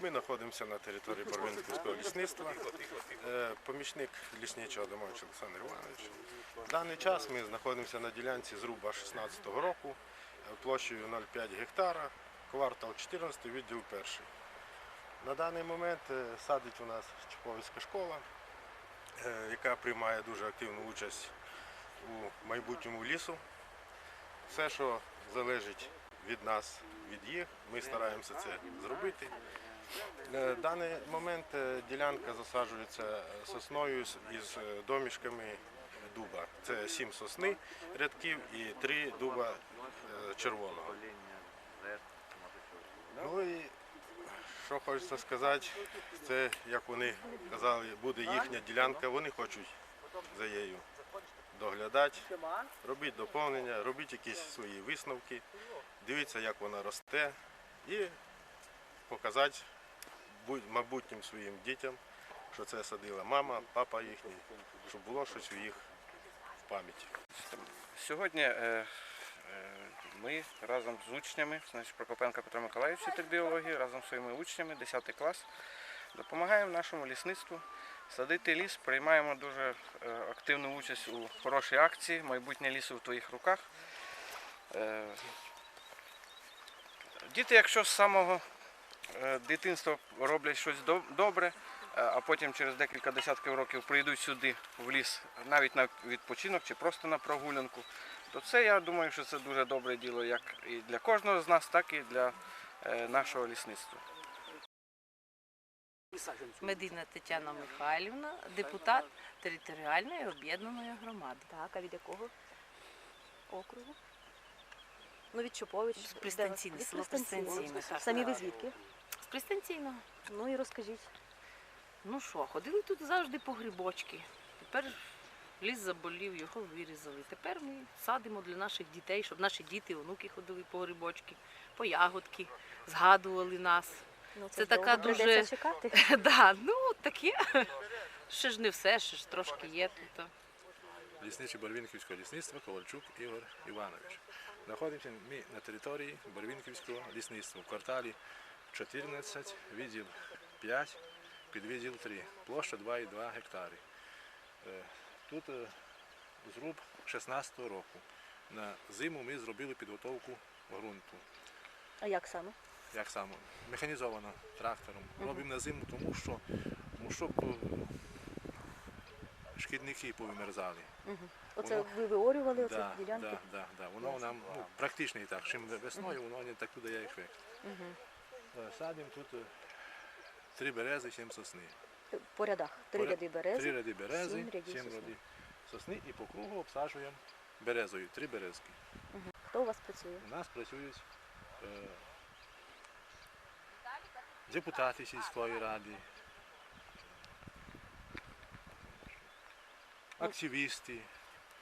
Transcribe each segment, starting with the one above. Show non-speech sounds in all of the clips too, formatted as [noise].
Ми знаходимося на території Барвинківського лісництва. Е, Помічник лісничого Адамович Олександр Іванович. В даний час ми знаходимося на ділянці зруба 16-го року е, площею 0,5 гектара, квартал 14, відділ 1. На даний момент е, садить у нас Чеповицька школа, яка приймає дуже активну участь у майбутньому лісу. Все, що залежить від нас, від їх, ми стараємося це зробити. На даний момент е, ділянка засаджується е, сосною із е, домішками дуба. Це сім сосни рядків і три дуба е, червоного. Ну і що хочеться сказати, це як вони казали, буде їхня ділянка, вони хочуть за нею доглядати, робіть доповнення, робіть якісь свої висновки, дивіться, як вона росте, і показати майбутнім своїм дітям, що це садила мама, папа їхній, щоб було щось у їх в пам'яті. Сьогодні е, е, ми разом з учнями, значить Прокопенка Петро Миколаївич, вчитель біології, разом з своїми учнями, 10 клас, допомагаємо нашому лісництву садити ліс, приймаємо дуже е, активну участь у хорошій акції Майбутнє лісу в твоїх руках. Діти, якщо з самого дитинства роблять щось добре, е, а потім через декілька десятків років прийдуть сюди в ліс навіть на відпочинок чи просто на прогулянку, то це я думаю, що це дуже добре діло як і для кожного з нас, так і для е, нашого лісництва. Медина Тетяна Михайлівна, депутат територіальної об'єднаної громади. Так, а від якого округу? Ну, від Чопович. З Пристанційне, село Пристанційне. Пристанційне. Самі ви звідки? З Пристанційного. Ну і розкажіть. Ну що, ходили тут завжди по грибочки. Тепер ліс заболів, його вирізали. Тепер ми садимо для наших дітей, щоб наші діти, онуки ходили по грибочки, по ягодки, згадували нас. Ну, Це така дуже- чекати. [laughs] да, ну таке. Ще ж не все, ще ж трошки є тут. лісничий Барвінківського лісництва Ковальчук Ігор Іванович. Знаходимося ми на території Барвінківського лісництва в кварталі 14, відділ 5, підвідділ 3, площа 2,2 гектари. Е, Тут е, зруб 16-го року. На зиму ми зробили підготовку ґрунту. А як саме? Як саме? Механізовано трактором. Робимо на зиму, тому що, щоб е, шкідники повимерзали. Оце Воно- ви виорювали оці Да, ділянки? да, да, да. Воно нам ну, практично і так. Чим весною, воно не так дає ефект. Е, Садимо тут е, три берези, сім сосни. По рядах. Три По ря- ряди берези. Три ряди берези, сім рядів сім сосни. рядів сосни і по кругу обсаджуємо березою. Три березки. Хто у вас працює? У нас працюють е, депутати сільської ради, активісти.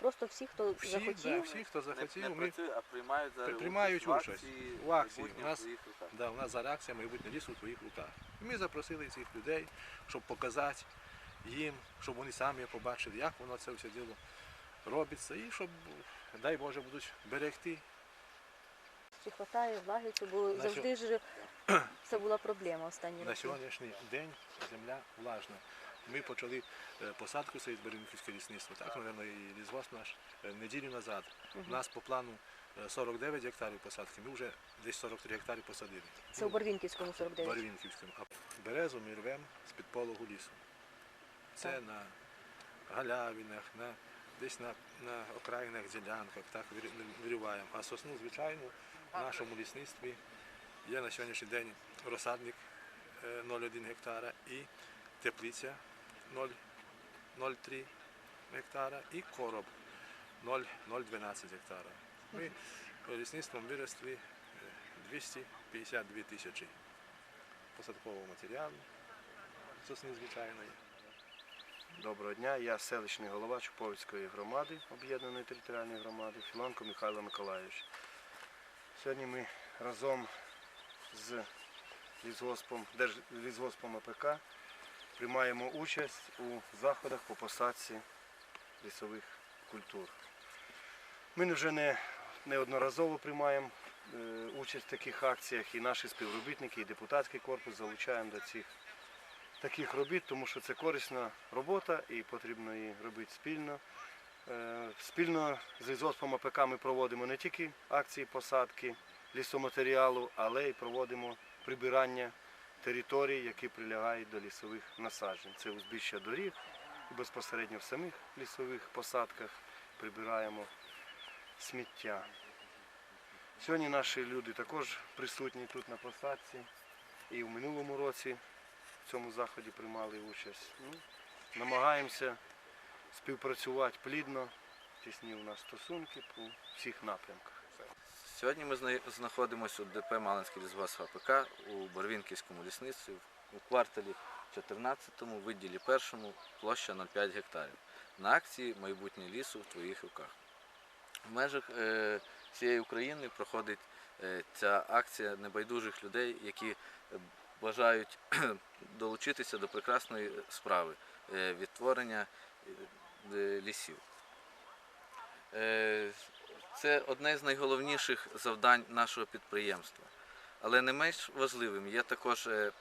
Просто всі, хто Всі, захотів. да, всі, хто захотів, не ми працюють, а приймають за при- приймають участь акції, в акції. У нас-. Да, у нас зараз акція майбутнє лісу у твоїх руках. І ми запросили цих людей, щоб показати їм, щоб вони самі побачили, як воно це все діло робиться, і щоб, дай Боже, будуть берегти. Чи хватає влаги, це було На завжди ж це була проблема останні На роки. сьогоднішній день земля влажна. Ми почали е, посадку цієї Беренківське лісництво, так, мабуть, і лісгосп наш е, неділю назад. У нас по плану е, 49 гектарів посадки, ми вже десь 43 гектари посадили. Це у Барвінківському 49. Барвінківському. А березу ми рвемо з-під пологу лісу. Це Так. на галявинах, на, десь на, на окраїнах ділянках, так виріваємо. А сосну, звичайно, в нашому лісництві є на сьогоднішній день розсадник е, 0,1 гектара і теплиця 0, 0,3 гектара і короб 0, 0,12 гектара. Ми лісництвом виросли е, 252 тисячі посадкового матеріалу, сосни звичайної. Доброго дня, я селищний голова Чуповицької громади, об'єднаної територіальної громади, Філонко Михайло Миколайович. Сьогодні ми разом з лісгоспом, Держлісгоспом АПК приймаємо участь у заходах по посадці лісових культур. Ми вже не, неодноразово приймаємо е, участь в таких акціях і наші співробітники, і депутатський корпус залучаємо до цих таких робіт, тому що це корисна робота і потрібно її робити спільно. Е, Спільно з лісгоспом АПК ми проводимо не тільки акції посадки лісоматеріалу, але й проводимо прибирання територій, які прилягають до лісових насаджень. Це узбіччя доріг і безпосередньо в самих лісових посадках прибираємо сміття. Сьогодні наші люди також присутні тут на посадці і в минулому році в цьому заході приймали участь. Ну, намагаємося співпрацювати плідно, тісні у нас стосунки по всіх напрямках. Сьогодні ми знаходимося у ДП Малинський лісгосп АПК у Барвінківському лісництві у кварталі 14, відділі 1, площа 0,5 гектарів. На акції Майбутнє лісу в твоїх руках. В межах е, всієї України проходить е, ця акція небайдужих людей, які е, бажають [clears throat] долучитися до прекрасної справи відтворення лісів. Це одне з найголовніших завдань нашого підприємства. Але не менш важливим є також е,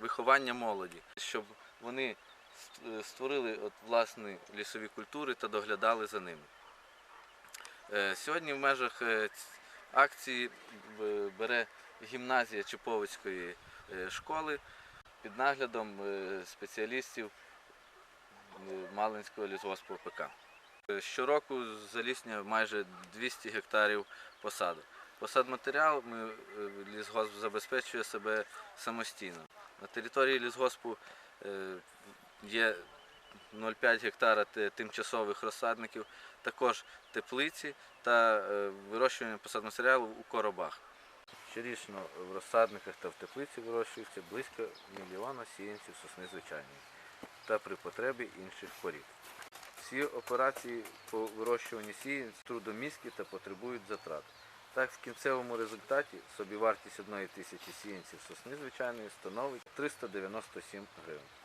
виховання молоді, щоб вони е, створили власні лісові культури та доглядали за ними. Е, Сьогодні в межах акції бере гімназія Чеповицької школи під наглядом спеціалістів Малинського лісгоспу ПК. Щороку заліснює майже 200 гектарів посадок. Посадматеріал е, лісгосп забезпечує себе самостійно. На території лісгоспу е, є 0,5 гектара тимчасових розсадників, також теплиці та е, вирощування посадматеріалу у коробах. Щорічно в розсадниках та в теплиці вирощується близько мільйона сіянців сосни звичайної та при потребі інших порід. Всі операції по вирощуванню сіянць трудомісткі та потребують затрат. Так, в кінцевому результаті собівартість одної тисячі сіянців сосни звичайної становить 397 гривень.